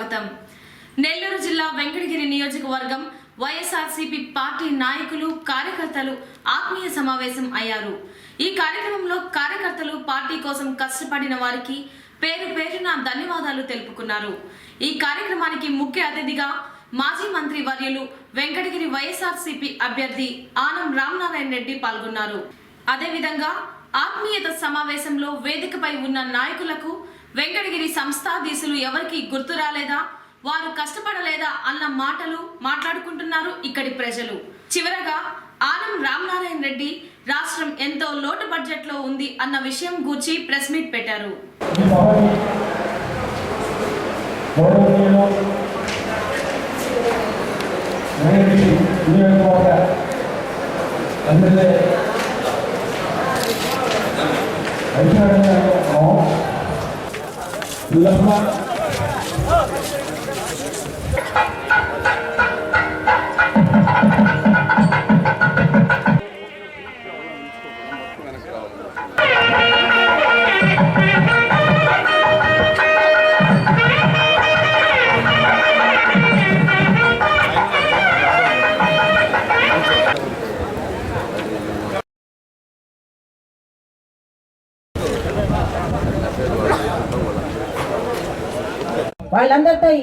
స్వాగతం. నెల్లూరు జిల్లా వెంకటగిరి నియోజకవర్గం వైఎస్ఆర్సీపీ పార్టీ నాయకులు కార్యకర్తలు ఆత్మీయ సమావేశం అయ్యారు. ఈ కార్యక్రమంలో కార్యకర్తలు పార్టీ కోసం కష్టపడిన వారికి పేరు పేరున ధన్యవాదాలు తెలుపుకున్నారు. ఈ కార్యక్రమానికి ముఖ్య అతిథిగా మాజీ మంత్రి వర్యులు వెంకటగిరి వైఎస్ఆర్సీపీ అభ్యర్థి ఆనం రామనారాయణ రెడ్డి పాల్గొన్నారు. అదేవిధంగా ఆత్మీయత సమావేశంలో వేదికపై ఉన్న నాయకులకు వెంకటగిరి సంస్థాధీశులు ఎవరికి గుర్తు రాలేదా? వారు కష్టపడలేదా? అన్న మాటలు మాట్లాడుకుంటున్నారు ఇక్కడి ప్రజలు. చివరగా ఆనం రామనారాయణ రెడ్డి రాష్ట్రం ఎంతో లోటు బడ్జెట్లో ఉంది అన్న విషయం గూర్చి ప్రెస్ మీట్ పెట్టారు. అందులో సభని గౌరవనీయులు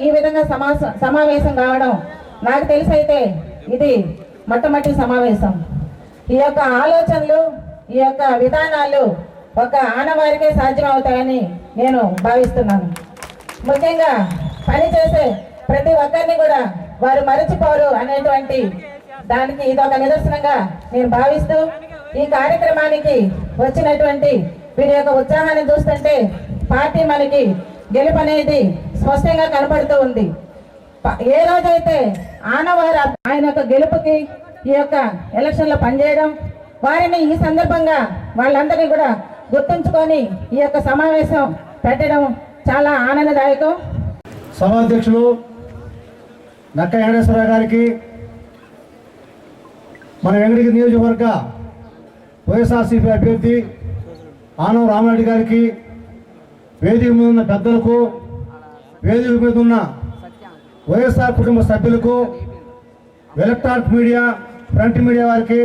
ఈ విధంగా సమాస సమావేశం కావడం నాకు తెలిసైతే ఇది మొట్టమొదటి సమావేశం. ఈ యొక్క ఆలోచనలు ఈ యొక్క విధానాలు ఒక ఆనవారికే సాధ్యం అవుతాయని నేను భావిస్తున్నాను. ముఖ్యంగా పనిచేసే ప్రతి ఒక్కరిని కూడా వారు మరచిపోరు అనేటువంటి దానికి ఇది ఒక నిదర్శనంగా నేను భావిస్తూ ఈ కార్యక్రమానికి వచ్చినటువంటి వీరి యొక్క ఉత్సాహాన్ని చూస్తుంటే పార్టీ మనకి గెలుపు అనేది స్పష్టంగా కనబడుతూ ఉంది. ప- ఏ రోజైతే ఆనవారు ఆయన యొక్క గెలుపుకి ఈ యొక్క ఎలక్షన్లో పనిచేయడం వారిని ఈ సందర్భంగా వాళ్ళందరినీ కూడా గుర్తుంచుకొని ఈ యొక్క సమావేశం పెట్టడం చాలా ఆనందదాయకం. సభాధ్యక్షులు నక్క వెంకటేశ్వరరావు గారికి మన వెంకటగిరి నియోజకవర్గ వైఎస్ఆర్సీపీ అభ్యర్థి ఆనవ రామరెడ్డి గారికి వేదిక మీద ఉన్న పెద్దలకు వేదిక మీద ఉన్న వైఎస్ఆర్ కుటుంబ సభ్యులకు ఎలక్ట్రానిక్ మీడియా ప్రింట్ మీడియా వారికి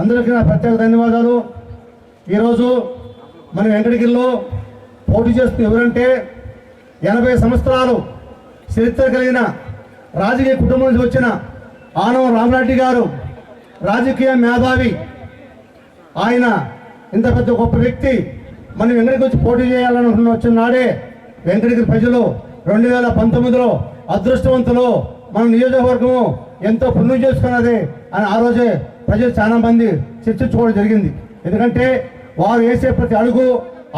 అందరికీ నా ప్రత్యేక ధన్యవాదాలు. ఈరోజు మన వెంకటగిరిలో పోటీ చేస్తున్న ఎవరంటే ఎనభై సంవత్సరాలు చరిత్ర కలిగిన రాజకీయ కుటుంబం నుంచి వచ్చిన ఆనవ రామరెడ్డి గారు రాజకీయ మేధావి. ఆయన ఇంత పెద్ద గొప్ప వ్యక్తి. మనం వెంకటగిరి వచ్చి పోటీ చేయాలనుకున్న వచ్చిన నాడే వెంకటగిరి ప్రజలు రెండు వేల పంతొమ్మిదిలో అదృష్టవంతులు మన నియోజకవర్గము ఎంతో పుణ్యం చేసుకున్నది అని ఆ రోజే ప్రజలు చాలా మంది చర్చించుకోవడం జరిగింది. ఎందుకంటే వారు వేసే ప్రతి అడుగు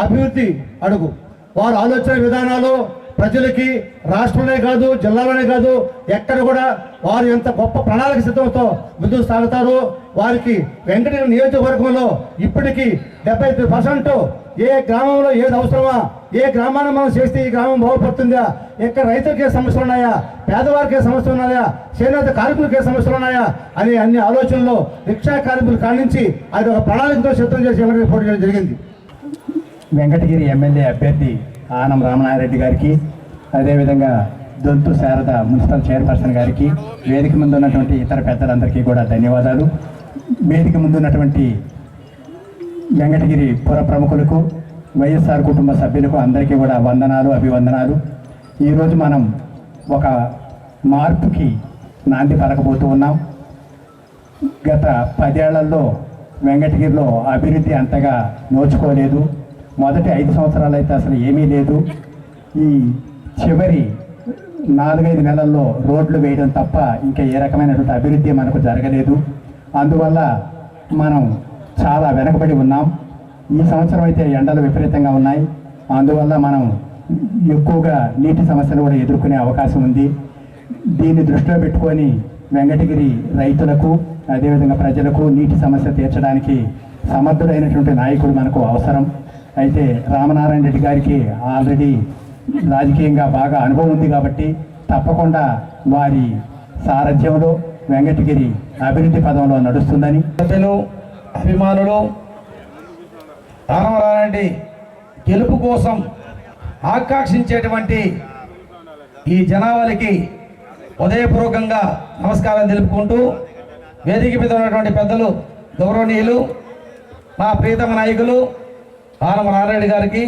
అభివృద్ధి అడుగు. వారు ఆలోచన విధానాలు ప్రజలకి రాష్ట్రంలోనే కాదు జిల్లాలోనే కాదు ఎక్కడ కూడా వారు ఎంత గొప్ప ప్రణాళిక సిద్ధంతో ముందుకు సాగుతారు వారికి వెంకటగిరి నియోజకవర్గంలో ఇప్పటికీ డెబ్బై పర్సెంట్ ఏ గ్రామంలో ఏది అవసరమా? ఏ గ్రామాన్ని మనం చేస్తే ఈ గ్రామం బాగుపడుతుందా? ఎక్కడ రైతులకే ఏ సమస్యలు ఉన్నాయా? పేదవారికి ఏ సమస్యలు ఉన్నాయా? చేనేత కార్మికులకి ఏ సమస్యలు ఉన్నాయా? అని అన్ని ఆలోచనలో రిక్షా కార్మికులు కానించి అది ఒక ప్రణాళికతో సిద్ధం చేసి ఎవరికి పోటీ చేయడం జరిగింది. వెంకటగిరి ఎమ్మెల్యే అభ్యర్థి ఆనం రామనారెడ్డి గారికి అదేవిధంగా దొంతు శారద మున్సిపల్ చైర్పర్సన్ గారికి వేదిక ముందు ఉన్నటువంటి ఇతర పెద్దలందరికీ కూడా ధన్యవాదాలు. వేదిక ముందు ఉన్నటువంటి వెంకటగిరి పుర ప్రముఖులకు వైఎస్ఆర్ కుటుంబ సభ్యులకు అందరికీ కూడా వందనాలు అభివందనాలు. ఈరోజు మనం ఒక మార్పుకి నాంది పలకబోతూ ఉన్నాం. గత పదేళ్ళలో వెంకటగిరిలో అభివృద్ధి అంతగా నోచుకోలేదు. మొదటి ఐదు సంవత్సరాలు అయితే అసలు ఏమీ లేదు. ఈ చివరి నాలుగైదు నెలల్లో రోడ్లు వేయడం తప్ప ఇంకా ఏ రకమైనటువంటి అభివృద్ధి మనకు జరగలేదు. అందువల్ల మనం చాలా వెనకబడి ఉన్నాం. ఈ సంవత్సరం అయితే ఎండలు విపరీతంగా ఉన్నాయి. అందువల్ల మనం ఎక్కువగా నీటి సమస్యలు కూడా ఎదుర్కొనే అవకాశం ఉంది. దీన్ని దృష్టిలో పెట్టుకొని వెంకటగిరి రైతులకు అదేవిధంగా ప్రజలకు నీటి సమస్య తీర్చడానికి సమర్థుడైనటువంటి నాయకుడు మనకు అవసరం. అయితే రామనారాయణ రెడ్డి గారికి ఆల్రెడీ రాజకీయంగా బాగా అనుభవం ఉంది కాబట్టి తప్పకుండా వారి సారథ్యంలో వెంకటగిరి అభివృద్ధి పదంలో నడుస్తుందని. సభ్యులు అభిమానులు రామరారెడ్డి గెలుపు కోసం ఆకాంక్షించేటువంటి ఈ జనావళికి ఉదయపూర్వకంగా నమస్కారం తెలుపుకుంటూ వేదిక మీద ఉన్నటువంటి పెద్దలు గౌరవనీయులు మా ప్రీతమ నాయకులు ఆనమ నారాయణ గారికి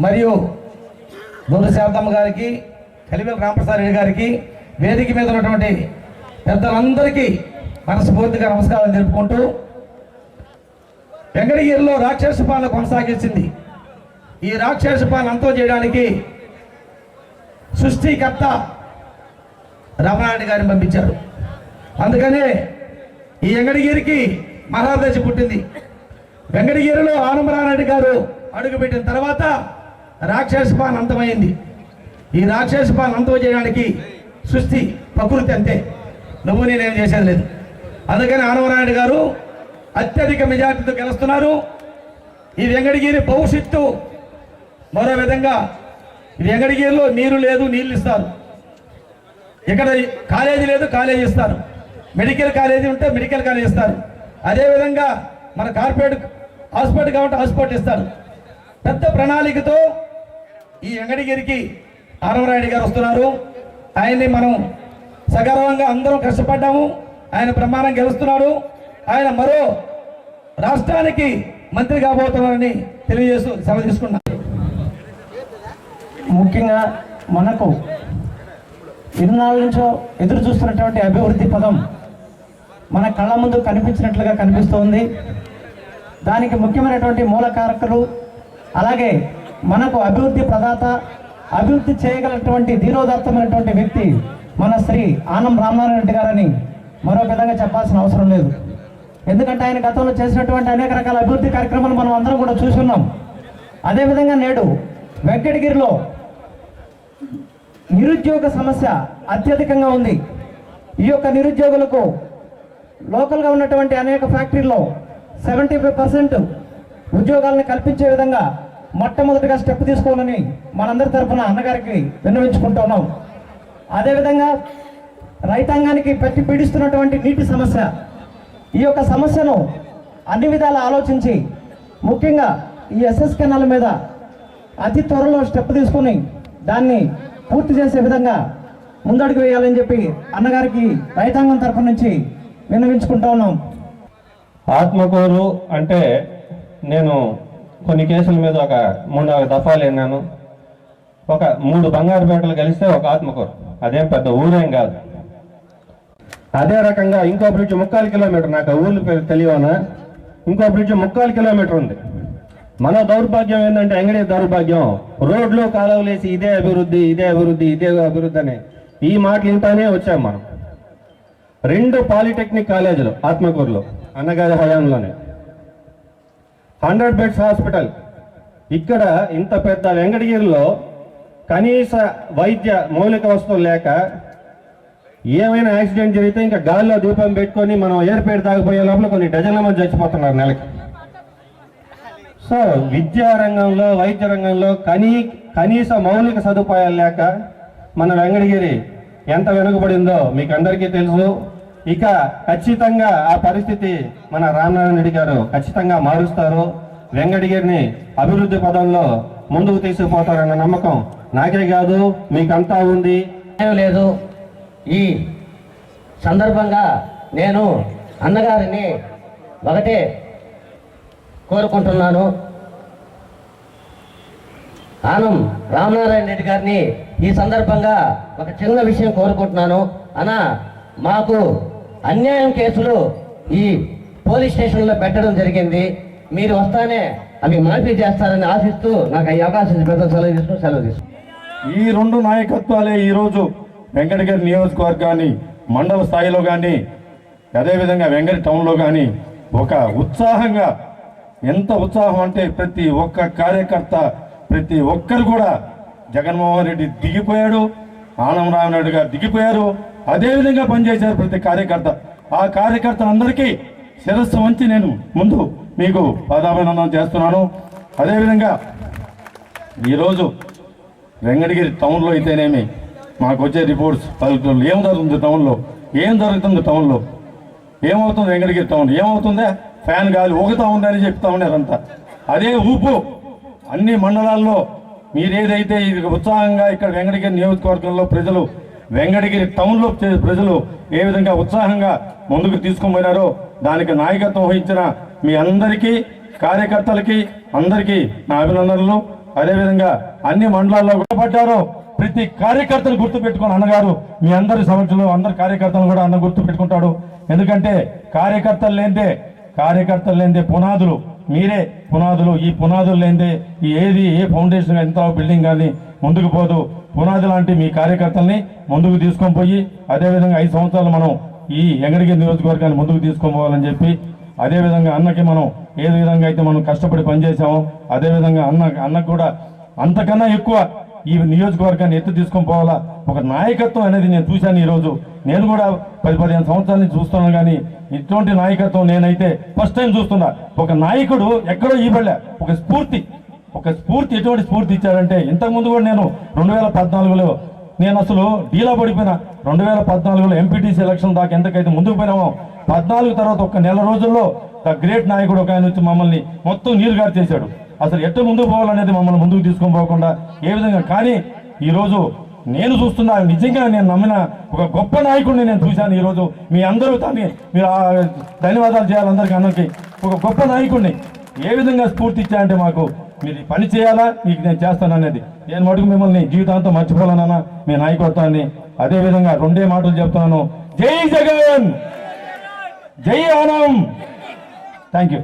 మరియు దొండ శారదమ్మ గారికి కలివేల రామప్రసాద్ రెడ్డి గారికి వేదిక మీద ఉన్నటువంటి పెద్దలందరికీ మనస్ఫూర్తిగా నమస్కారం తెలుపుకుంటూ వెంకటగిరిలో రాక్షస పాలన కొనసాగించింది. ఈ రాక్షస పాలన అంతం చేయడానికి సృష్టికర్త రామనాయుడు గారిని పంపించారు. అందుకనే ఈ వెంకటగిరికి మహాదశ పుట్టింది. వెంకటగిరిలో ఆనందరారెడ్డి గారు అడుగుపెట్టిన తర్వాత రాక్షస పాలన అంతమైంది. ఈ రాక్షస పాలన అంతం చేయడానికి సృష్టి ప్రకృతి అంతే. నువ్వు నేనేం చేసేది లేదు. అందుకని ఆనవరాయుడు గారు అత్యధిక మెజార్టీతో గెలుస్తున్నారు. ఈ వెంగడగిరి భవిష్యత్తు మరో విధంగా ఈ నీరు లేదు నీళ్ళు ఇస్తారు. ఇక్కడ కాలేజీ లేదు కాలేజీ ఇస్తారు. మెడికల్ కాలేజీ ఉంటే మెడికల్ కాలేజీ ఇస్తారు. అదేవిధంగా మన కార్పొరేట్ హాస్పిటల్ కాబట్టి హాస్పిటల్ ఇస్తారు. పెద్ద ప్రణాళికతో ఈ వెంకటగిరికి ఆరవరాయుడు గారు వస్తున్నారు. ఆయన్ని మనం సగర్వంగా అందరం కష్టపడ్డాము. ఆయన ప్రమాణం గెలుస్తున్నాడు. ఆయన మరో రాష్ట్రానికి మంత్రి కాబోతున్నారని తెలియజేస్తూ సెలవు తీసుకున్నాను ముఖ్యంగా మనకు ఇరునాళ్ళ నుంచో ఎదురు చూస్తున్నటువంటి అభివృద్ధి పదం మన కళ్ళ ముందు కనిపించినట్లుగా కనిపిస్తోంది. దానికి ముఖ్యమైనటువంటి మూల కారకులు అలాగే మనకు అభివృద్ధి ప్రదాత అభివృద్ధి చేయగలటువంటి ధీరోదత్తమైనటువంటి వ్యక్తి మన శ్రీ ఆనం రామనారాయణ రెడ్డి గారని మరో విధంగా చెప్పాల్సిన అవసరం లేదు. ఎందుకంటే ఆయన గతంలో చేసినటువంటి అనేక రకాల అభివృద్ధి కార్యక్రమాలు మనం అందరం కూడా చూసున్నాం. అదేవిధంగా నేడు వెంకటగిరిలో నిరుద్యోగ సమస్య అత్యధికంగా ఉంది. ఈ యొక్క నిరుద్యోగులకు లోకల్గా ఉన్నటువంటి అనేక ఫ్యాక్టరీల్లో సెవెంటీ ఫైవ్ పర్సెంట్ ఉద్యోగాలను కల్పించే విధంగా మొట్టమొదటిగా స్టెప్ తీసుకోవాలని మనందరి తరఫున అన్నగారికి విన్నవించుకుంటున్నాం అదేవిధంగా రైతాంగానికి పెట్టి పీడిస్తున్నటువంటి నీటి సమస్య ఈ యొక్క సమస్యను అన్ని విధాలు ఆలోచించి ముఖ్యంగా ఈ ఎస్ఎస్ కెనాల్ మీద అతి త్వరలో స్టెప్ తీసుకుని దాన్ని పూర్తి చేసే విధంగా ముందడుగు వేయాలని చెప్పి అన్నగారికి రైతాంగం తరఫు నుంచి విన్నవించుకుంటా ఉన్నాం. ఆత్మకూరు అంటే నేను కొన్ని కేసుల మీద ఒక మూడు నాలుగు దఫాలు విన్నాను ఒక మూడు బంగారు పేటలు కలిస్తే ఒక ఆత్మకూరు. అదేం పెద్ద ఊరేం కాదు. అదే రకంగా ఇంకో బ్రిడ్జ్ ముక్కాలు కిలోమీటర్ నాకు ఊళ్ళు పేరు తెలియనా ఇంకో బ్రిడ్జ్ ముక్కాలు కిలోమీటర్ ఉంది. మన దౌర్భాగ్యం ఏంటంటే అంగడి దౌర్భాగ్యం. రోడ్లు కాలవలేసి ఇదే అభివృద్ధి ఇదే అభివృద్ధి ఇదే అభివృద్ధి అని ఈ మాటలు ఇంటానే వచ్చాం మనం. రెండు పాలిటెక్నిక్ కాలేజీలు ఆత్మకూరులో అన్నగారి హయాంలోనే. Hundred beds hospital. ఇక్కడ ఇంత పెద్ద వెంకటగిరిలో కనీస వైద్య మౌలిక వస్తువులు లేక ఏమైనా యాక్సిడెంట్ జరిగితే ఇంకా గాల్లో దీపం పెట్టుకొని మనం ఏర్పేట దాకపోయే లోపల కొన్ని డజన్ల మంది చచ్చిపోతున్నారు నెలకి. సో విద్యా రంగంలో వైద్య రంగంలో కనీ కనీస మౌలిక సదుపాయాలు లేక మన వెంకటగిరి ఎంత వెనుకబడిందో మీకు అందరికీ తెలుసు. ఇక ఖచ్చితంగా ఆ పరిస్థితి మన రామనారాయణ రెడ్డి గారు ఖచ్చితంగా మారుస్తారు. వెంకటగిరిని అభివృద్ధి పదంలో ముందుకు తీసుకుపోతారన్న నమ్మకం నాకే కాదు మీకంతా ఉంది. ఏం లేదు. ఈ సందర్భంగా నేను అన్నగారిని ఒకటే కోరుకుంటున్నాను. ఆనం రామనారాయణ రెడ్డి గారిని ఈ సందర్భంగా ఒక చిన్న విషయం కోరుకుంటున్నాను. అన్న మాకు అన్యాయం కేసులు ఈ పోలీస్ స్టేషన్లో పెట్టడం జరిగింది. మీరు వస్తానే అవి మాఫీ చేస్తారని ఆశిస్తూ నాకు ఈ అవకాశం పెద్ద సెలవు తీసుకుని సెలవు తీసుకు ఈ రెండు నాయకత్వాలే ఈరోజు వెంకటగిరి నియోజకవర్గాన్ని మండల స్థాయిలో కానీ అదేవిధంగా వెంకట టౌన్లో కానీ ఒక ఉత్సాహంగా ఎంత ఉత్సాహం అంటే ప్రతి ఒక్క కార్యకర్త ప్రతి ఒక్కరు కూడా జగన్మోహన్ రెడ్డి దిగిపోయాడు ఆనం రామనాయుడు గారు దిగిపోయారు అదేవిధంగా పనిచేశారు ప్రతి కార్యకర్త. ఆ కార్యకర్తలందరికీ శిరస్సు వంచి నేను ముందు మీకు పాదాభినందన చేస్తున్నాను. అదేవిధంగా ఈరోజు వెంకటగిరి టౌన్లో అయితేనేమి మాకు వచ్చే రిపోర్ట్స్ పల్లెటూరులో. ఏం జరుగుతుంది టౌన్లో ఏం జరుగుతుంది టౌన్లో ఏమవుతుంది వెంకటగిరి టౌన్ ఏమవుతుందా? ఫ్యాన్ గాలి ఊగుతా ఉందని చెప్తా ఉన్నారంతా. అదే ఊపు. అన్ని మండలాల్లో మీరేదైతే ఇది ఉత్సాహంగా ఇక్కడ వెంకటగిరి నియోజకవర్గంలో ప్రజలు వెంకటగిరి టౌన్లో చే- ప్రజలు ఏ విధంగా ఉత్సాహంగా ముందుకు తీసుకుపోయినారో దానికి నాయకత్వం వహించిన మీ అందరికీ కార్యకర్తలకి అందరికీ నా అభినందనలు. అదేవిధంగా అన్ని మండలాల్లో కూడా పడ్డారో. ప్రతి కార్యకర్తను గుర్తు పెట్టుకుని అన్నగారు మీ అందరి సమక్షంలో అందరి కార్యకర్తలు కూడా అన్న గుర్తు పెట్టుకుంటాడు ఎందుకంటే కార్యకర్తలు లేదే కార్యకర్తలు లేదే పునాదులు. మీరే పునాదులు ఈ పునాదులు లేదే ఈ ఏది ఏ ఫౌండేషన్ ఎంత బిల్డింగ్ కానీ ముందుకు పోదు. పునాది లాంటి మీ కార్యకర్తల్ని ముందుకు తీసుకొని పోయి అదేవిధంగా ఐదు సంవత్సరాలు మనం ఈ ఎంగడిగిరి నియోజకవర్గాన్ని ముందుకు తీసుకొని పోవాలని చెప్పి అదేవిధంగా అన్నకి మనం ఏ విధంగా అయితే మనం కష్టపడి పనిచేసామో అదేవిధంగా అన్న అన్నకు కూడా అంతకన్నా ఎక్కువ ఈ నియోజకవర్గాన్ని ఎత్తు తీసుకొని పోవాలా? ఒక నాయకత్వం అనేది నేను చూశాను ఈరోజు. నేను కూడా పది పదిహేను సంవత్సరాల నుంచి చూస్తున్నాను కానీ ఇటువంటి నాయకత్వం నేనైతే ఫస్ట్ టైం చూస్తున్నా. ఒక నాయకుడు ఎక్కడో ఇవ్వలే ఒక స్ఫూర్తి ఒక స్ఫూర్తి ఎటువంటి స్ఫూర్తి ఇచ్చారంటే ఇంతకుముందు కూడా నేను రెండు వేల పద్నాలుగులో నేను అసలు డీలా పడిపోయినా. రెండు వేల పద్నాలుగులో ఎంపీటీసీ ఎలక్షన్ దాకా ఎంతకైతే ముందుకు పోయినామో పద్నాలుగు తర్వాత ఒక నెల రోజుల్లో ద గ్రేట్ నాయకుడు ఒక ఆయన వచ్చి మమ్మల్ని మొత్తం నీరుగారు చేశాడు. అసలు ఎట్ట ముందుకు పోవాలనేది మమ్మల్ని ముందుకు తీసుకొని పోకుండా ఏ విధంగా? కానీ ఈరోజు నేను చూస్తున్నా నిజంగా నేను నమ్మిన ఒక గొప్ప నాయకుడిని నేను చూశాను ఈరోజు. మీ అందరూ దాన్ని మీరు ధన్యవాదాలు చేయాలి అందరికీ అందరికీ ఒక గొప్ప నాయకుడిని ఏ విధంగా స్ఫూర్తి ఇచ్చారంటే మాకు మీరు పని చేయాలా మీకు నేను చేస్తాను అనేది. నేను మటుకు మిమ్మల్ని జీవితాంతం మర్చిపోలేనన్నా మీ నాయకత్వాన్ని. అదేవిధంగా రెండే మాటలు చెప్తున్నాను. జై జగన్! జై ఆనం! థ్యాంక్ యూ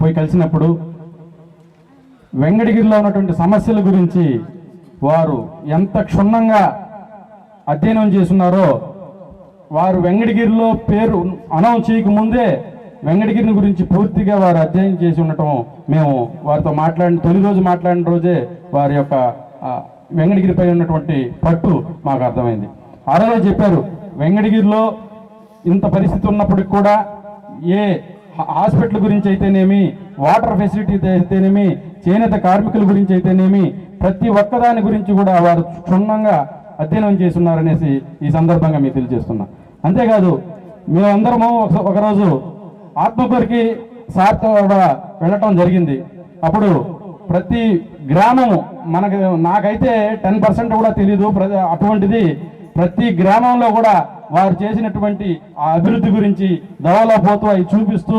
పోయి కలిసినప్పుడు వెంకటగిరిలో ఉన్నటువంటి సమస్యల గురించి వారు ఎంత క్షుణ్ణంగా అధ్యయనం చేస్తున్నారో వారు వెంకటగిరిలో పేరు అనౌన్స్ చేయకముందే వెంకటగిరిని గురించి పూర్తిగా వారు అధ్యయనం చేసి ఉండటం మేము వారితో మాట్లాడిన తొలి రోజు మాట్లాడిన రోజే వారి యొక్క ఆ, వెంకటగిరిపై ఉన్నటువంటి పట్టు మాకు అర్థమైంది. ఆ రోజే చెప్పారు వెంకటగిరిలో ఇంత పరిస్థితి ఉన్నప్పటికి కూడా ఏ హాస్పిటల్ గురించి అయితేనేమి వాటర్ ఫెసిలిటీ అయితేనేమి చేనేత కార్మికుల గురించి అయితేనేమి ప్రతి ఒక్కదాని గురించి కూడా వారు క్షుణ్ణంగా అధ్యయనం చేస్తున్నారనేసి ఈ సందర్భంగా మీకు తెలియజేస్తున్నా. అంతేకాదు మేమందరము ఒకరోజు ఆత్మకూరికి సార్తో కూడా వెళ్ళటం జరిగింది. అప్పుడు ప్రతి గ్రామము మనకు నాకైతే టెన్ పర్సెంట్ కూడా తెలియదు ప్ర- అటువంటిది ప్రతి గ్రామంలో కూడా వారు చేసినటువంటి ఆ అభివృద్ధి గురించి దవాలో పోతూ అవి చూపిస్తూ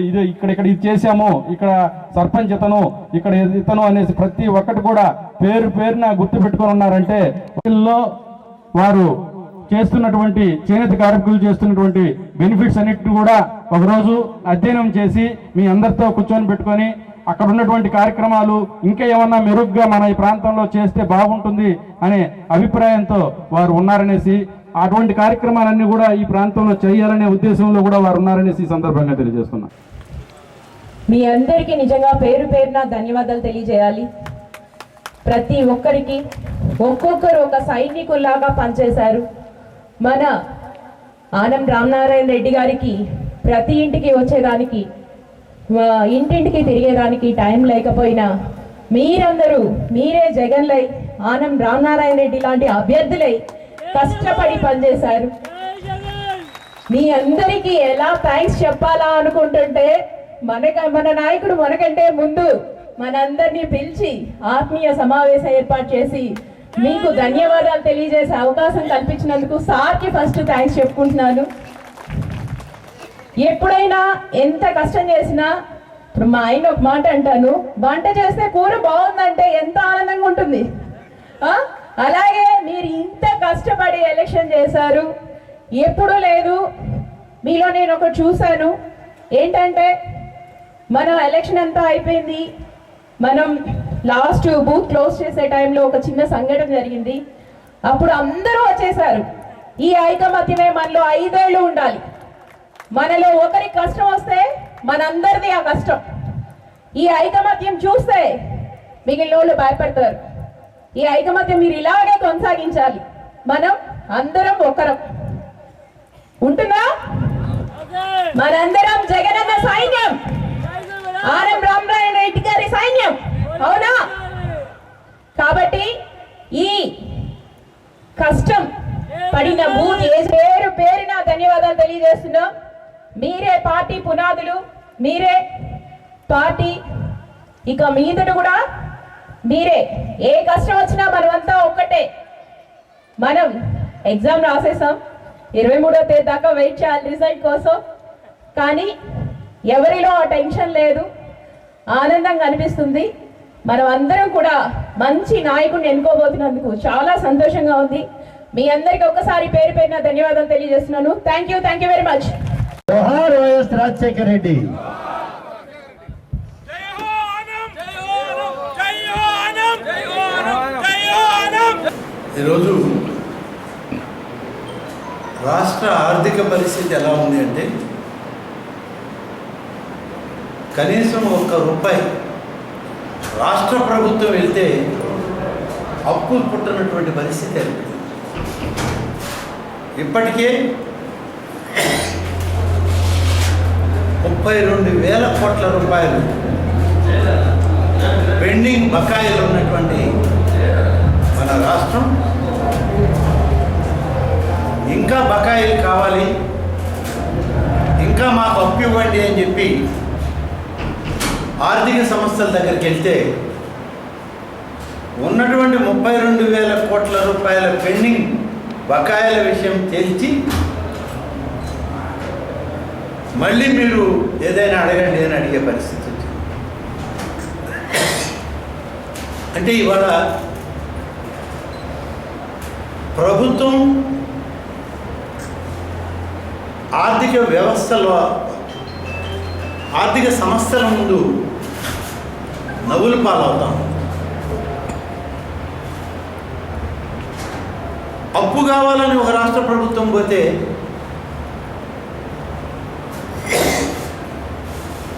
ఇది ఇక్కడ ఇక్కడ ఇది చేశాము ఇక్కడ సర్పంచ్ ఇతను ఇక్కడ ఇతను అనేసి ప్రతి ఒక్కటి కూడా పేరు పేరున గుర్తు పెట్టుకొని ఉన్నారంటే వీళ్ళలో వారు చేస్తున్నటువంటి చేనేత కార్మికులు చేస్తున్నటువంటి బెనిఫిట్స్ అన్నిటిని కూడా ఒకరోజు అధ్యయనం చేసి మీ అందరితో కూర్చొని పెట్టుకొని అక్కడ ఉన్నటువంటి కార్యక్రమాలు ఇంకా ఏమన్నా మెరుగ్గా మన ఈ ప్రాంతంలో చేస్తే బాగుంటుంది అనే అభిప్రాయంతో వారు ఉన్నారనేసి అటువంటి కార్యక్రమాలన్నీ కూడా ఈ ప్రాంతంలో చేయాలనే ఉద్దేశంలో కూడా వారు ఉన్నారనేసి ఈ సందర్భంగా తెలియజేస్తున్నా. మీ అందరికీ నిజంగా పేరు పేరున ధన్యవాదాలు తెలియజేయాలి. ప్రతి ఒక్కరికి ఒక్కొక్కరు ఒక సైనికుల్లాగా పనిచేశారు. మన ఆనం రామనారాయణ రెడ్డి గారికి ప్రతి ఇంటికి వచ్చేదానికి ఇంటింటికి తిరిగేదానికి టైం లేకపోయినా మీరందరూ మీరే జగన్లై ఆనం రామనారాయణ రెడ్డి లాంటి అభ్యర్థులై కష్టపడి పనిచేశారు. మీ అందరికీ ఎలా థ్యాంక్స్ చెప్పాలా అనుకుంటుంటే మనక మన నాయకుడు మనకంటే ముందు మనందరినీ పిలిచి ఆత్మీయ సమావేశం ఏర్పాటు చేసి మీకు ధన్యవాదాలు తెలియజేసే అవకాశం కల్పించినందుకు సార్కి ఫస్ట్ థ్యాంక్స్ చెప్పుకుంటున్నాను. ఎప్పుడైనా ఎంత కష్టం చేసినా ఇప్పుడు మా ఆయన ఒక మాట అంటాను వంట చేస్తే కూర బాగుందంటే ఎంత ఆనందంగా ఉంటుంది. ఆ? అలాగే మీరు ఇంత కష్టపడి ఎలక్షన్ చేశారు. ఎప్పుడూ లేదు. మీలో నేను ఒకటి చూశాను. ఏంటంటే మనం ఎలక్షన్ అంతా అయిపోయింది. మనం లాస్ట్ బూత్ క్లోజ్ చేసే టైంలో ఒక చిన్న సంఘటన జరిగింది. అప్పుడు అందరూ వచ్చేసారు ఈ ఐకమత్యమే మనలో ఐదేళ్ళు ఉండాలి. మనలో ఒకరికి కష్టం వస్తే మనందరిది ఆ కష్టం. ఈ ఐకమత్యం చూస్తే మిగిలిన వాళ్ళు భయపడతారు. ఈ ఐకమత్యం మీరు ఇలాగే కొనసాగించాలి. మనం అందరం ఒకరం. ఉంటుందా? మనందరం జగనన్న సైన్యం. ఆర్ఎం రామనారాయణ రెడ్డి గారి సైన్యం. అవునా? కాబట్టి ఈ కష్టం పడిన భూమి ఏ పేరు పేరున ధన్యవాదాలు తెలియజేస్తున్నాం. మీరే పార్టీ పునాదులు మీరే పార్టీ ఇక మీదట కూడా మీరే. ఏ కష్టం వచ్చినా మనమంతా ఒక్కటే. మనం ఎగ్జామ్ రాసేసాం. ఇరవై మూడో తేదీ దాకా వెయిట్ చేయాలి రిజల్ట్ కోసం. కానీ ఎవరిలో ఆ టెన్షన్ లేదు. ఆనందంగా అనిపిస్తుంది. మనం అందరం కూడా మంచి నాయకుడిని ఎన్నుకోబోతున్నందుకు చాలా సంతోషంగా ఉంది. మీ అందరికి ఒక్కసారి పేరు పేరున ధన్యవాదాలు తెలియజేస్తున్నాను. Thank you thank you very much Rajasekhar Reddy. ఈరోజు రాష్ట్ర ఆర్థిక పరిస్థితి ఎలా ఉంది అంటే కనీసం ఒక్క రూపాయి రాష్ట్ర ప్రభుత్వం వెళ్తే అప్పులు పుట్టినటువంటి పరిస్థితి ఏర్పడింది. ఇప్పటికే ముప్పై రెండు వేల కోట్ల రూపాయలు పెండింగ్ బకాయిలు ఉన్నటువంటి రాష్ట్రం. ఇంకా బకాయిలు కావాలి. ఇంకా మాకు అప్పు ఇవ్వండి అని చెప్పి ఆర్థిక సంస్థల దగ్గరికి వెళ్తే ఉన్నటువంటి ముప్పై రెండు వేల కోట్ల రూపాయల పెండింగ్ బకాయిల విషయం తెలిసి మళ్ళీ మీరు ఏదైనా అడగండి అని అడిగే పరిస్థితి అంటే ఇవాళ ప్రభుత్వం ఆర్థిక వ్యవస్థలో ఆర్థిక సంస్థల ముందు నవ్వులు పాలవుతాం. అప్పు కావాలని ఒక రాష్ట్ర ప్రభుత్వం పోతే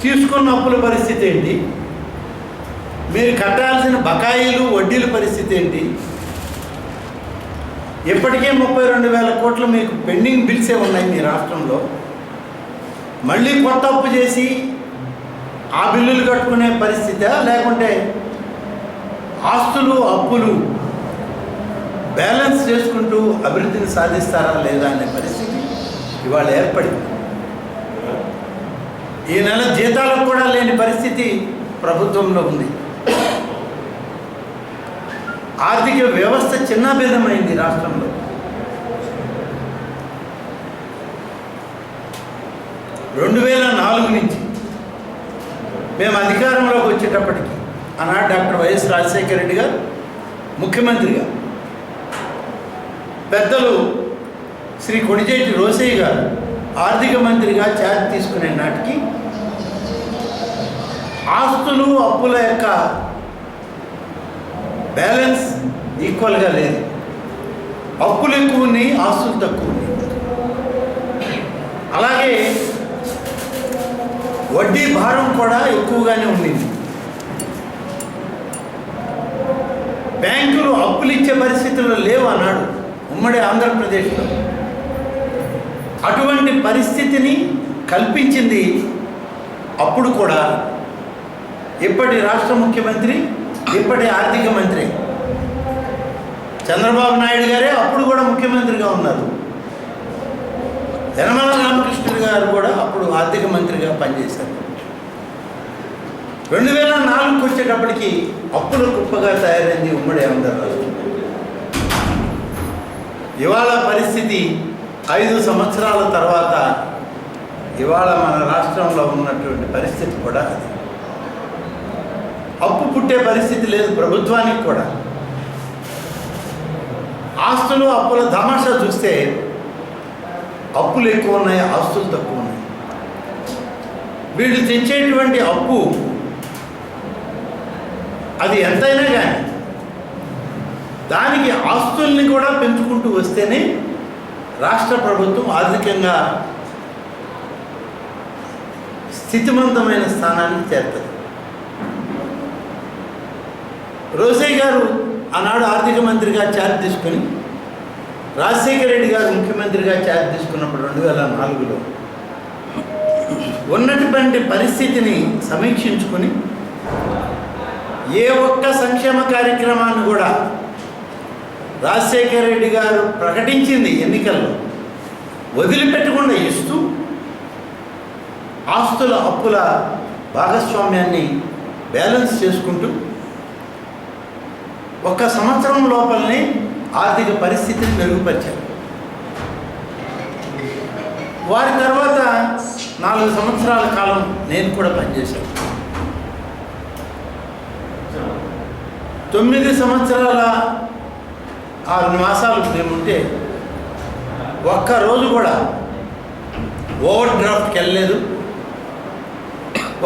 తీసుకున్న అప్పుల పరిస్థితి ఏంటి? మీరు కట్టాల్సిన బకాయిలు వడ్డీల పరిస్థితి ఏంటి? ఇప్పటికే ముప్పై రెండు వేల కోట్లు మీకు పెండింగ్ బిల్సే ఉన్నాయి మీ రాష్ట్రంలో? మళ్ళీ కొత్త అప్పు చేసి ఆ బిల్లులు కట్టుకునే పరిస్థితి? లేకుంటే ఆస్తులు అప్పులు బ్యాలెన్స్ చేసుకుంటూ అభివృద్ధిని సాధిస్తారా లేదా అనే పరిస్థితి ఇవాళ ఏర్పడింది. ఈ నెల జీతాలకు కూడా లేని పరిస్థితి ప్రభుత్వంలో ఉంది. ఆర్థిక వ్యవస్థ చిన్నాభేదమైంది రాష్ట్రంలో. రెండు వేల నాలుగు నుంచి మేము అధికారంలోకి వచ్చేటప్పటికి ఆనాడు డాక్టర్ వైఎస్ రాజశేఖర రెడ్డి గారు ముఖ్యమంత్రిగా పెద్దలు శ్రీ కొడిజేటి రోసయ్య గారు ఆర్థిక మంత్రిగా ఛార్జ్ తీసుకునే నాటికి ఆస్తులు అప్పుల యొక్క బ్యాలెన్స్ ఈక్వల్గా లేదు. అప్పులు ఎక్కువ ఉన్నాయి ఆస్తులు తక్కువ ఉన్నాయి అలాగే వడ్డీ భారం కూడా ఎక్కువగానే ఉండింది. బ్యాంకులు అప్పులు ఇచ్చే పరిస్థితుల్లో లేవు అన్నాడు ఉమ్మడి ఆంధ్రప్రదేశ్లో. అటువంటి పరిస్థితిని కల్పించింది అప్పుడు కూడా ఇప్పటి రాష్ట్ర ముఖ్యమంత్రి ఇప్పటి ఆర్థిక మంత్రి. చంద్రబాబు నాయుడు గారే అప్పుడు కూడా ముఖ్యమంత్రిగా ఉన్నారు. యనమల రామకృష్ణుడు గారు కూడా అప్పుడు ఆర్థిక మంత్రిగా పనిచేశారు. రెండు వేల నాలుగుకి వచ్చేటప్పటికి అప్పుల కుప్పగా తయారైంది ఉమ్మడి ఆంధ్ర రాష్ట్రం. ఇవాళ పరిస్థితి ఐదు సంవత్సరాల తర్వాత ఇవాళ మన రాష్ట్రంలో ఉన్నటువంటి పరిస్థితి కూడా అది. అప్పు పుట్టే పరిస్థితి లేదు ప్రభుత్వానికి కూడా. ఆస్తులు అప్పుల తమాషా చూస్తే అప్పులు ఎక్కువ ఉన్నాయి ఆస్తులు తక్కువ ఉన్నాయి వీళ్ళు తెచ్చేటువంటి అప్పు అది ఎంతైనా కానీ దానికి ఆస్తుల్ని కూడా పెంచుకుంటూ వస్తేనే రాష్ట్ర ప్రభుత్వం ఆర్థికంగా స్థితిమంతమైన స్థానాన్ని చేరుతుంది. రోజే గారు ఆనాడు ఆర్థిక మంత్రిగా ఛార్జ్ తీసుకొని రాజశేఖర రెడ్డి గారు ముఖ్యమంత్రిగా ఛార్జ్ తీసుకున్నప్పుడు రెండు వేల నాలుగులో ఉన్నటువంటి పరిస్థితిని సమీక్షించుకొని ఏ ఒక్క సంక్షేమ కార్యక్రమాన్ని కూడా రాజశేఖర రెడ్డి గారు ప్రకటించింది ఎన్నికల్లో వదిలిపెట్టకుండా ఇస్తూ ఆస్తుల అప్పుల భాగస్వామ్యాన్ని బ్యాలెన్స్ చేసుకుంటూ ఒక సంవత్సరం లోపలనే ఆర్థిక పరిస్థితిని మెరుగుపరిచారు. వారి తర్వాత నాలుగు సంవత్సరాల కాలం నేను కూడా పనిచేశాను. తొమ్మిది సంవత్సరాల ఆరు మాసాలు మేముంటే ఒక్కరోజు కూడా ఓవర్ డ్రాఫ్ట్కి వెళ్ళలేదు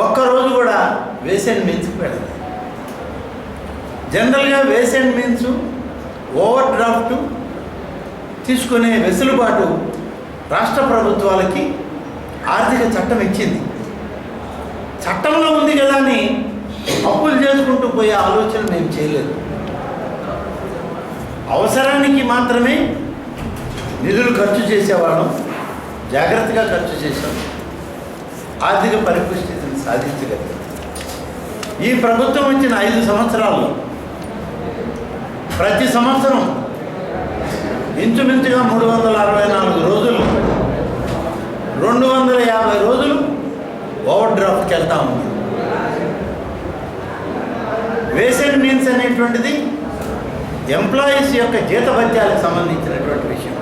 ఒక్కరోజు కూడా వేసెండ్ మీన్స్కి వెళ్ళలేదు జనరల్గా వేసెండ్ మీన్స్ ఓవర్ డ్రాఫ్ట్ తీసుకునే వెసులుబాటు రాష్ట్ర ప్రభుత్వాలకి ఆర్థిక చట్టం ఇచ్చింది. చట్టంలో ఉంది కదా అని అప్పులు చేసుకుంటూ పోయే ఆలోచన మేము చేయలేదు. అవసరానికి మాత్రమే నిధులు ఖర్చు చేసేవాళ్ళం జాగ్రత్తగా ఖర్చు చేశాం. ఆర్థిక పరిపుష్టిని సాధించగలిగాం. ఈ ప్రభుత్వం వచ్చిన ఐదు సంవత్సరాల్లో ప్రతి సంవత్సరం ఇంచుమించుగా మూడు వందల అరవై నాలుగు రోజులు రెండు వందల యాభై రోజులు ఓవర్ డ్రాఫ్ట్కి వెళ్తా ఉంది. మీన్స్ అనేటువంటిది ఎంప్లాయీస్ యొక్క జీతభత్యాలకు సంబంధించినటువంటి విషయం.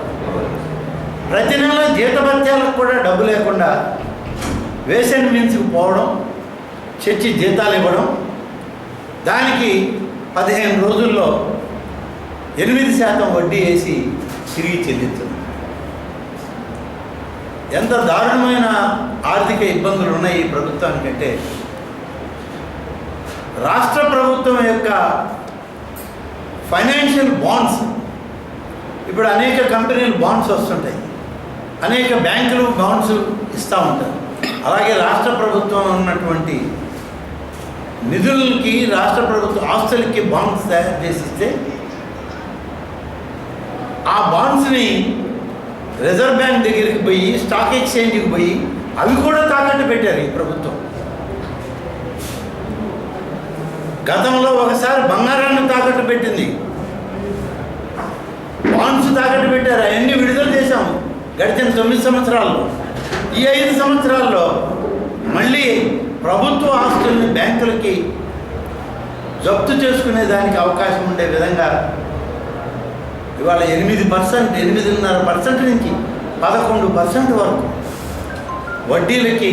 ప్రతి నెల జీతభత్యాలకు కూడా డబ్బు లేకుండా వేసెడ్ మీన్స్కి పోవడం చర్చి జీతాలు ఇవ్వడం దానికి పదిహేను రోజుల్లో ఎనిమిది శాతం వడ్డీ వేసి తిరిగి చెల్లించడం. ఎంత దారుణమైన ఆర్థిక ఇబ్బందులు ఉన్నాయి ఈ ప్రభుత్వానికంటే. రాష్ట్ర ప్రభుత్వం యొక్క ఫైనాన్షియల్ బాండ్స్ ఇప్పుడు అనేక కంపెనీలు బాండ్స్ వస్తుంటాయి. అనేక బ్యాంకులు బాండ్స్ ఇస్తూ ఉంటారు. అలాగే రాష్ట్ర ప్రభుత్వం ఉన్నటువంటి నిధులకి రాష్ట్ర ప్రభుత్వం ఆస్తులకి బాండ్స్ తయారు చేసి ఇస్తే ఆ బాండ్స్ని రిజర్వ్ బ్యాంక్ దగ్గరికి పోయి స్టాక్ ఎక్స్చేంజ్కి పోయి అవి కూడా తాకట్టు పెట్టారు ఈ ప్రభుత్వం. గతంలో ఒకసారి బంగారాన్ని తాకట్టు పెట్టింది. బాండ్స్ తాకట్టు పెట్టారు అవన్నీ విడుదల చేశాము. గడిచిన తొమ్మిది సంవత్సరాల్లో. ఈ ఐదు సంవత్సరాల్లో మళ్ళీ ప్రభుత్వ ఆస్తుల్ని బ్యాంకులకి జప్తు చేసుకునే దానికి అవకాశం ఉండే విధంగా ఇవాళ ఎనిమిది పర్సెంట్ ఎనిమిదిన్నర పర్సెంట్ నుంచి పదకొండు పర్సెంట్ వరకు వడ్డీలకి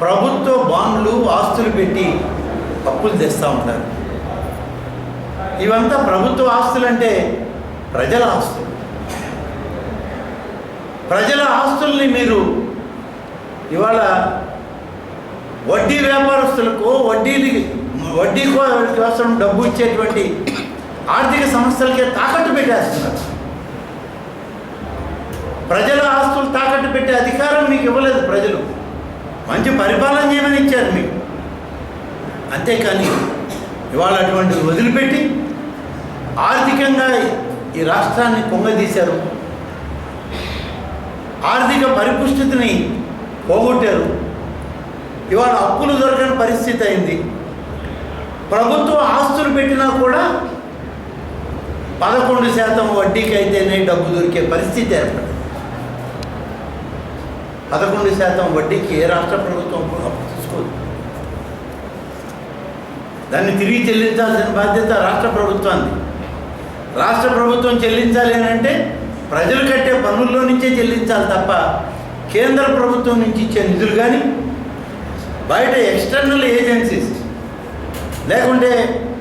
ప్రభుత్వ బాండ్లు ఆస్తులు పెట్టి అప్పులు తెస్తూ ఉంటారు. ఇవంతా ప్రభుత్వ ఆస్తులు అంటే ప్రజల ఆస్తులు. ప్రజల ఆస్తుల్ని మీరు ఇవాళ వడ్డీ వ్యాపారస్తులకు వడ్డీలు వడ్డీ కోసం డబ్బు ఇచ్చేటువంటి ఆర్థిక సంస్థలకే తాకట్టు పెట్టేస్తున్నారు. ప్రజల ఆస్తులు తాకట్టు పెట్టే అధికారం మీకు ఇవ్వలేదు ప్రజలు. మంచి పరిపాలన చేయమని ఇచ్చారు మీకు. అంతేకాని ఇవాళ అటువంటివి వదిలిపెట్టి ఆర్థికంగా ఈ రాష్ట్రాన్ని పొంగదీశారు. ఆర్థిక పరిపుష్టిని పోగొట్టారు. ఇవాళ అప్పులు దొరకని పరిస్థితి అయింది. ప్రభుత్వ ఆస్తులు పెట్టినా కూడా పదకొండు శాతం వడ్డీకి అయితేనే డబ్బు దొరికే పరిస్థితి ఏర్పడింది. పదకొండు శాతం వడ్డీకి ఏ రాష్ట్ర ప్రభుత్వం అప్పు తీసుకోదు. దాన్ని తిరిగి చెల్లించాల్సిన బాధ్యత రాష్ట్ర ప్రభుత్వాన్ని రాష్ట్ర ప్రభుత్వం చెల్లించాలి అని అంటే ప్రజలు కట్టే పన్నుల్లో నుంచే చెల్లించాలి తప్ప కేంద్ర ప్రభుత్వం నుంచి ఇచ్చే నిధులు కానీ బయట ఎక్స్టర్నల్ ఏజెన్సీస్ లేకుంటే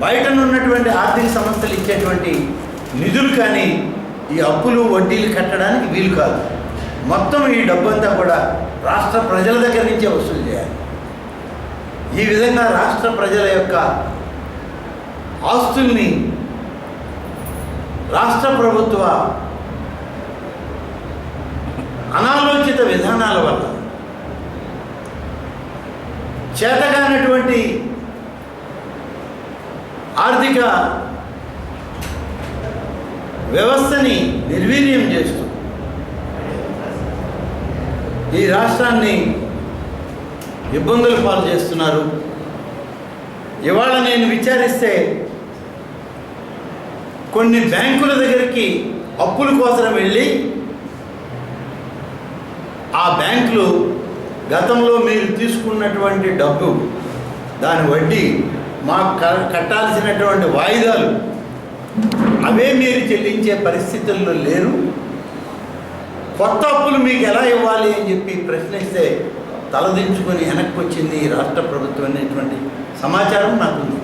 బయట ఉన్నటువంటి ఆర్థిక సంస్థలు ఇచ్చేటువంటి నిధులు కానీ ఈ అప్పులు వడ్డీలు కట్టడానికి వీలు కాదు. మొత్తం ఈ డబ్బంతా కూడా రాష్ట్ర ప్రజల దగ్గర నుంచే వసూలు చేయాలి. ఈ విధంగా రాష్ట్ర ప్రజల యొక్క ఆస్తుల్ని రాష్ట్ర ప్రభుత్వ అనాలోచిత విధానాల వల్ల చేతగానటువంటి ఆర్థిక వ్యవస్థని నిర్వీర్యం చేస్తూ ఈ రాష్ట్రాన్ని ఇబ్బందులు పాలు చేస్తున్నారు. ఇవాళ నేను విచారిస్తే కొన్ని బ్యాంకుల దగ్గరికి అప్పుల కోసం వెళ్ళి ఆ బ్యాంకులు గతంలో మీరు తీసుకున్నటువంటి డబ్బు దాని వడ్డీ మాకు క- కట్టాల్సినటువంటి వాయిదాలు అవే మీరు చెల్లించే పరిస్థితుల్లో లేరు. కొత్త అప్పులు మీకు ఎలా ఇవ్వాలి అని చెప్పి ప్రశ్నిస్తే తలదించుకొని వెనక్కి వచ్చింది ఈ రాష్ట్ర ప్రభుత్వం అనేటువంటి సమాచారం నాకుంది.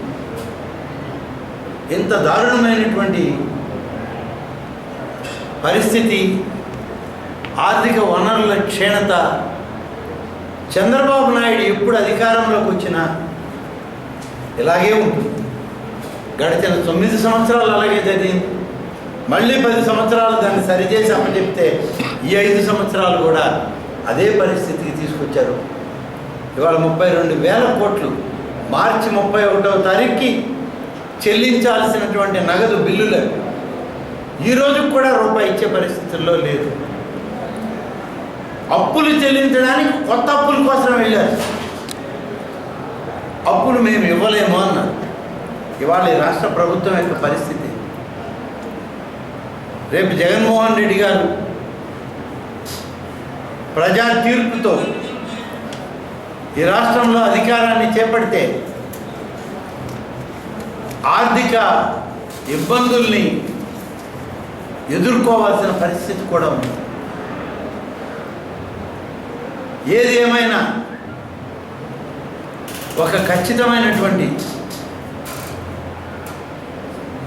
ఇంత దారుణమైనటువంటి పరిస్థితి ఆర్థిక వనరుల క్షీణత. చంద్రబాబు నాయుడు ఎప్పుడు అధికారంలోకి వచ్చినా ఇలాగే ఉంటుంది. గడిచిన తొమ్మిది సంవత్సరాలు అలాగే జరిగింది మళ్ళీ పది సంవత్సరాలు దాన్ని సరిచేసి అప్పచెప్తే ఈ ఐదు సంవత్సరాలు కూడా అదే పరిస్థితికి తీసుకొచ్చారు. ఇవాళ ముప్పై రెండు వేల కోట్లు మార్చి ముప్పై ఒకటవ తారీఖుకి చెల్లించాల్సినటువంటి నగదు బిల్లులు ఈరోజు కూడా రూపాయి ఇచ్చే పరిస్థితుల్లో లేదు. అప్పులు చెల్లించడానికి కొత్త అప్పుల కోసం వెళ్ళారు. అప్పులు మేము ఇవ్వలేము అన్నారు. ఇవాళ ఈ రాష్ట్ర ప్రభుత్వం యొక్క పరిస్థితి. రేపు జగన్మోహన్ రెడ్డి గారు ప్రజా తీర్పుతో ఈ రాష్ట్రంలో అధికారాన్ని చేపడితే ఆర్థిక ఇబ్బందుల్ని ఎదుర్కోవాల్సిన పరిస్థితి కూడా ఉంది. ఏది ఏమైనా ఒక ఖచ్చితమైనటువంటి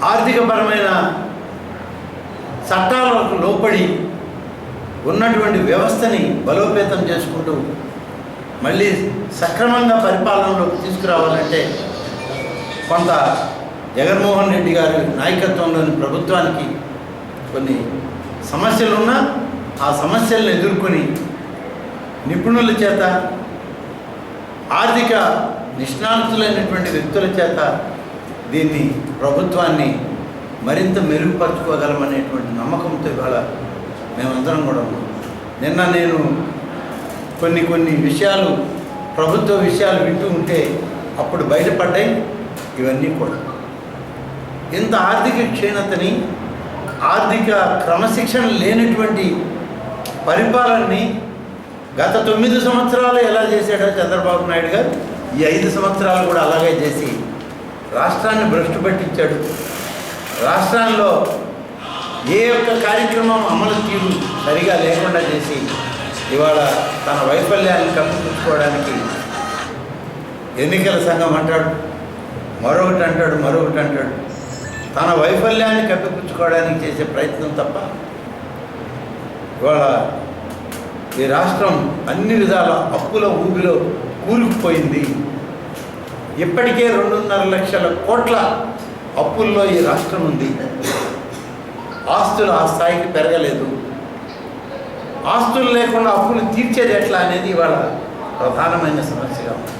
ఆర్థికపరమైన చట్టాలకు లోపడి ఉన్నటువంటి వ్యవస్థని బలోపేతం చేసుకుంటూ మళ్ళీ సక్రమంగా పరిపాలనలోకి తీసుకురావాలంటే కొంత జగన్మోహన్ రెడ్డి గారి నాయకత్వంలోని ప్రభుత్వానికి కొన్ని సమస్యలున్నా ఆ సమస్యలను ఎదుర్కొని నిపుణుల చేత ఆర్థిక నిష్ణాతులైనటువంటి వ్యక్తుల చేత దీన్ని ప్రభుత్వాన్ని మరింత మెరుగుపరచుకోగలమనేటువంటి నమ్మకంతో ఇవాళ మేమందరం కూడా ఉన్నాం. నిన్న నేను కొన్ని కొన్ని విషయాలు ప్రభుత్వ విషయాలు వింటూ ఉంటే అప్పుడు బయటపడ్డాయి ఇవన్నీ కూడా. ఇంత ఆర్థిక క్షీణతని ఆర్థిక క్రమశిక్షణ లేనటువంటి పరిపాలనని గత తొమ్మిది సంవత్సరాలు ఎలా చేశాడో చంద్రబాబు నాయుడు గారు ఈ ఐదు సంవత్సరాలు కూడా అలాగే చేసి రాష్ట్రాన్ని భ్రష్టు పట్టించాడు. రాష్ట్రాల్లో ఏ ఒక్క కార్యక్రమం అమలు తీరు సరిగా లేకుండా చేసి ఇవాళ తన వైఫల్యాన్ని కప్పిపుచ్చుకోవడానికి ఎన్నికల సంఘం అంటాడు మరొకటి అంటాడు మరొకటి అంటాడు. తన వైఫల్యాన్ని కప్పిపుచ్చుకోవడానికి చేసే ప్రయత్నం తప్ప ఇవాళ ఈ రాష్ట్రం అన్ని విధాల అప్పుల ఊబిలో కూరుకుపోయింది. ఇప్పటికే రెండున్నర లక్షల కోట్ల అప్పుల్లో ఈ రాష్ట్రం ఉంది. ఆస్తులు ఆ స్థాయికి పెరగలేదు. ఆస్తులు లేకుండా అప్పులు తీర్చేది ఎట్లా అనేది ఇవాళ ప్రధానమైన సమస్యగా ఉంది.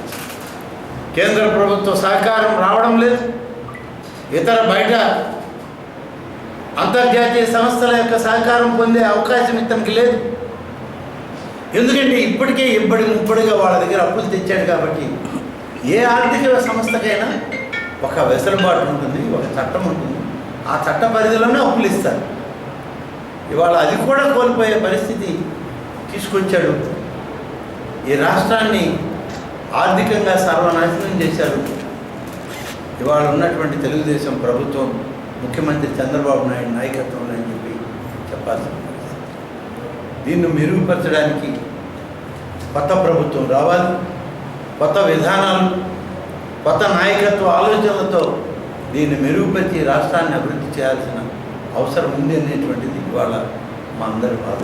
కేంద్ర ప్రభుత్వ సహకారం రావడం లేదు. ఇతర బయట అంతర్జాతీయ సంస్థల యొక్క సహకారం పొందే అవకాశం ఇతనికి లేదు. ఎందుకంటే ఇప్పటికే ఇబ్బడి ముప్పడిగా వాళ్ళ దగ్గర అప్పులు తెచ్చాడు కాబట్టి ఏ ఆర్థిక సంస్థకైనా ఒక వెసులుబాటు ఉంటుంది ఒక చట్టం ఉంటుంది. ఆ చట్ట పరిధిలోనే అప్పులు ఇస్తారు. ఇవాళ అది కూడా కోల్పోయే పరిస్థితి తీసుకొచ్చాడు. ఈ రాష్ట్రాన్ని ఆర్థికంగా సర్వనాశనం చేశారు. ఇవాళ ఉన్నటువంటి తెలుగుదేశం ప్రభుత్వం ముఖ్యమంత్రి చంద్రబాబు నాయుడు నాయకత్వంలో అని చెప్పి చెప్పాల్సిన పరిస్థితి. దీన్ని మెరుగుపరచడానికి కొత్త ప్రభుత్వం రావాలి. కొత్త విధానాలు కొత్త నాయకత్వ ఆలోచనలతో దీన్ని మెరుగుపరిచి రాష్ట్రాన్ని అభివృద్ధి చేయాల్సిన అవసరం ఉంది అనేటువంటిది ఇవాళ మా అందరి బాధ.